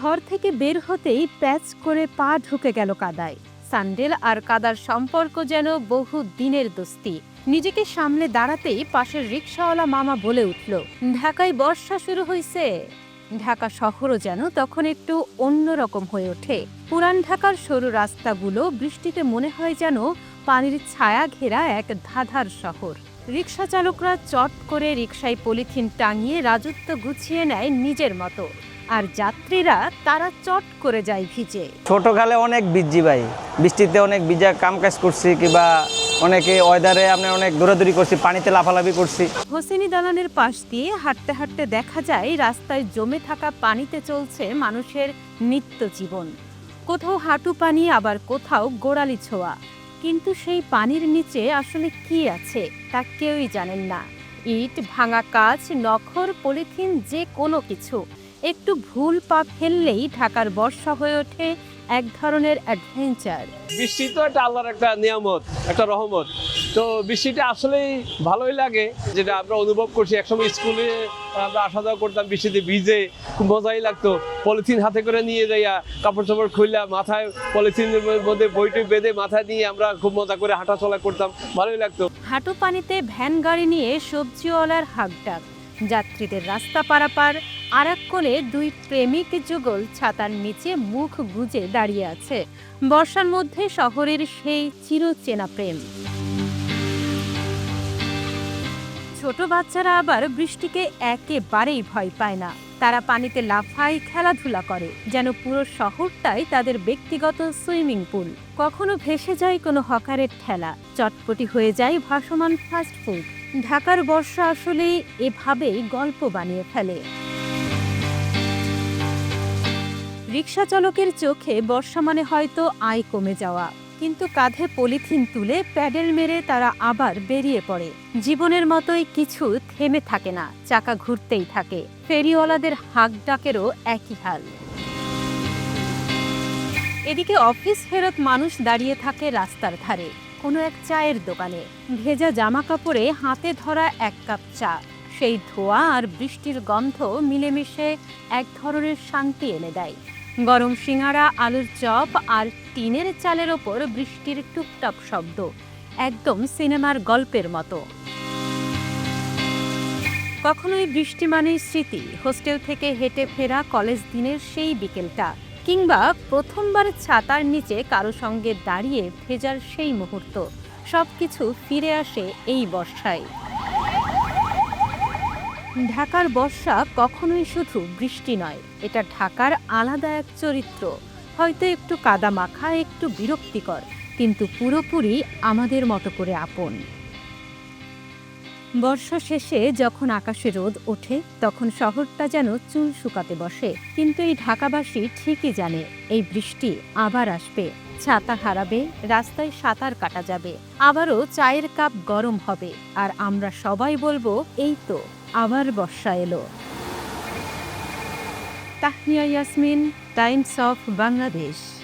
ঘর থেকে বের হতেই প্যাচ করে পা ঢুকে গেল কাদায়। সান্ডেল আর কাদার সম্পর্ক যেন বহু দিনের দোস্তি। নিজেকে সামনে দাঁড়াতেই পাশের রিক্সাওয়ালা মামা বলে উঠল, ঢাকায় বর্ষা শুরু হয়েছে ঢাকা শহরও যেন তখন একটু অন্যরকম হয়ে ওঠে। পুরান ঢাকার সরু রাস্তাগুলো বৃষ্টিতে মনে হয় যেন পানির ছায়া ঘেরা এক ধাঁধার শহর। রিক্সা চালকরা চট করে রিক্সায় পলিথিন টাঙিয়ে রাজত্ব গুছিয়ে নেয় নিজের মতো। আর যাত্রীরা তারা চট করে যায় ভিজে। ছোটকালে অনেক ভিজি ভাই। বৃষ্টিতে অনেক ভিজা কাম কাজ করছি কিংবা অনেকে ওয়েদারে আমরা অনেক দৌড়াদৌড়ি করছি পানিতে লাফালাফি করছি। হোসেনি দালানের পাশ দিয়ে হাঁটতে হাঁটতে দেখা যায় রাস্তায় জমে থাকা পানিতে চলছে মানুষের নিত্য জীবন। কোথাও হাঁটু পানি আবার কোথাও গোড়ালি ছোঁয়া। কিন্তু সেই পানির নিচে আসলে কি আছে তা কেউই জানেন না। ইট ভাঙা কাজ নখর পলিথিন যে কোনো কিছু। একটু ভুল পা ফেললেই ঢাকার বর্ষা হয়ে ওঠে এক ধরনের অ্যাডভেঞ্চার বৃষ্টি তো একটা আল্লাহর একটা নিয়ামত একটা রহমত। তো বৃষ্টিটা আসলেই ভালোই লাগে যেটা আমরা অনুভব করছি। একসময় স্কুলে আমরা আসা যাওয়া করতাম বৃষ্টিতে ভিজে খুব মজাই লাগতো। পলিথিন হাতে করে নিয়ে যাইয়া কাপড় চাপড় খুললা মাথায় পলিথিনের মধ্যে বইটই বেঁধে মাথায় নিয়ে আমরা খুব মজা করে হাঁটা চলা করতাম ভালোই লাগতো। হাঁটু পানিতে ভ্যান গাড়ি নিয়ে সবজিওয়ালার হাঁকডাক। যাত্রীদের রাস্তা পারাপার আর এক কোলে দুই প্রেমিক যুগল ছাতার নিচে মুখ গুজে দাঁড়িয়ে আছে। বর্ষার মধ্যে শহরের সেই চিরচেনা প্রেম। ছোট বাচ্চারা আবার বৃষ্টিকে একেবারেই ভয় পায় না। তারা পানিতে লাফায়, খেলাধুলা করে, যেন পুরো শহরটাই তাদের ব্যক্তিগত সুইমিং পুল। কখনো ভেসে যায় কোনো হকারের ঠেলা। চটপটি হয়ে যায় ভাসমান ফাস্টফুড ঢাকার বর্ষা আসলে এভাবেই গল্প বানিয়ে ফেলে। রিক্সা চালকের চোখে বর্ষা মানে হয়তো আয় কমে যাওয়া, কিন্তু কাঁধে পলিথিন তুলে প্যাডেল মেরে তারা আবার বেরিয়ে পড়ে। জীবনের মতোই কিছু থেমে থাকে না, চাকা ঘুরতেই থাকে। ফেরিওয়ালাদের হাঁক ডাকেরও একই হাল। এদিকে অফিস ফেরত মানুষ দাঁড়িয়ে থাকে রাস্তার ধারে। কোনো এক চায়ের দোকানে। ভেজা জামা কাপড়ে হাতে ধরা এক কাপ চা। সেই ধোয়া আর বৃষ্টির গন্ধ মিলেমিশে এক ধরনের শান্তি এনে দেয়। গরম সিঙাড়া আলুর চপ আর টিনের চালের ওপর বৃষ্টির টুপটাপ শব্দ। একদম সিনেমার গল্পের মতো। কখনোই বৃষ্টি মানেই স্মৃতি। হোস্টেল থেকে হেঁটে ফেরা কলেজ দিনের সেই বিকেলটা। কিংবা প্রথমবার ছাতার নিচে কারও সঙ্গে দাঁড়িয়ে ভেজার সেই মুহূর্ত। সব কিছু ফিরে আসে এই বর্ষায়। ঢাকার বর্ষা কখনোই শুধু বৃষ্টি নয়, এটা ঢাকার আলাদা এক চরিত্র। হয়তো একটু কাদা মাখা একটু বিরক্তিকর, কিন্তু পুরোপুরি আমাদের মতো করে আপন। বর্ষা শেষে যখন আকাশে রোদ ওঠে, তখন শহরটা যেন চুল শুকাতে বসে। কিন্তু এই ঢাকাবাসী ঠিকই জানে, এই বৃষ্টি আবার আসবে। ছাতা হারাবে, রাস্তায় সাঁতার কাটা যাবে। আবারও চায়ের কাপ গরম হবে। আর আমরা সবাই বলব, এই তো, আবার বর্ষা এলো। Tahnia Yasmin, Times of Bangladesh.